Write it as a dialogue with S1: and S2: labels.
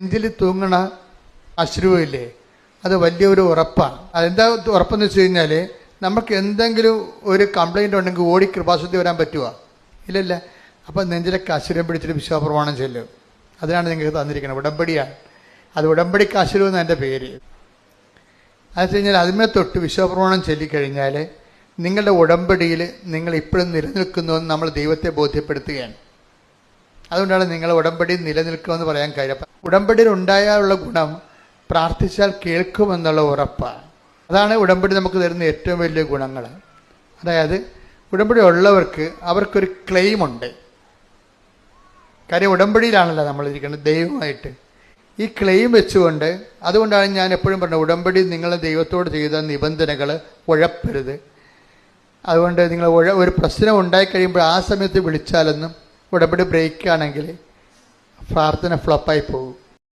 S1: നെഞ്ചിൽ തൂങ്ങണ അശ്രുവില്ലേ? അത് വലിയൊരു ഉറപ്പാണ്. അതെന്താ ഉറപ്പെന്ന് വെച്ച് കഴിഞ്ഞാൽ നമുക്ക് എന്തെങ്കിലും ഒരു കംപ്ലൈന്റ് ഉണ്ടെങ്കിൽ ഓടി കൃപാശുദ്ധി വരാൻ പറ്റുമോ ഇല്ലല്ല. അപ്പം നെഞ്ചിലൊക്കെ അശ്വരം പിടിച്ചിട്ട് വിശ്വാസപ്രമാണം ചെല്ലും. അതിനാണ് നിങ്ങൾക്ക് തന്നിരിക്കുന്നത്. ഉടമ്പടിയാണ്. അത് ഉടമ്പടിക്ക് അശ്വരം എന്ന് എന്റെ പേര്. അത് കഴിഞ്ഞാൽ അതിമേ തൊട്ട് വിശ്വാസപ്രമാണം ചൊല്ലിക്കഴിഞ്ഞാൽ നിങ്ങളുടെ ഉടമ്പടിയിൽ നിങ്ങൾ ഇപ്പോഴും നിലനിൽക്കുന്നുവെന്ന് നമ്മൾ ദൈവത്തെ ബോധ്യപ്പെടുത്തുകയാണ്. അതുകൊണ്ടാണ് നിങ്ങൾ ഉടമ്പടി നിലനിൽക്കുമെന്ന് പറയാൻ കാര്യം ഉടമ്പടിയിൽ ഉണ്ടായാലുള്ള ഗുണം പ്രാർത്ഥിച്ചാൽ കേൾക്കുമെന്നുള്ള ഉറപ്പാണ് അതാണ് ഉടമ്പടി നമുക്ക് തരുന്ന ഏറ്റവും വലിയ ഗുണങ്ങൾ. അതായത് ഉടമ്പടി ഉള്ളവർക്ക് അവർക്കൊരു ക്ലെയിം ഉണ്ട്. കാര്യം ഉടമ്പടിയിലാണല്ലോ നമ്മളിരിക്കുന്നത് ദൈവമായിട്ട്. ഈ ക്ലെയിം വെച്ചുകൊണ്ട് അതുകൊണ്ടാണ് ഞാൻ എപ്പോഴും പറഞ്ഞത് ഉടമ്പടി നിങ്ങൾ ദൈവത്തോട് ചെയ്ത നിബന്ധനകൾ ഉഴപ്പരുത്. അതുകൊണ്ട് നിങ്ങൾ ഒരു പ്രശ്നം ഉണ്ടായി കഴിയുമ്പോൾ ആ സമയത്ത് വിളിച്ചാലൊന്നും ഉടമ്പടി ബ്രേക്ക് ആണെങ്കിൽ പ്രാർത്ഥന ഫ്ലപ്പായി പോകും.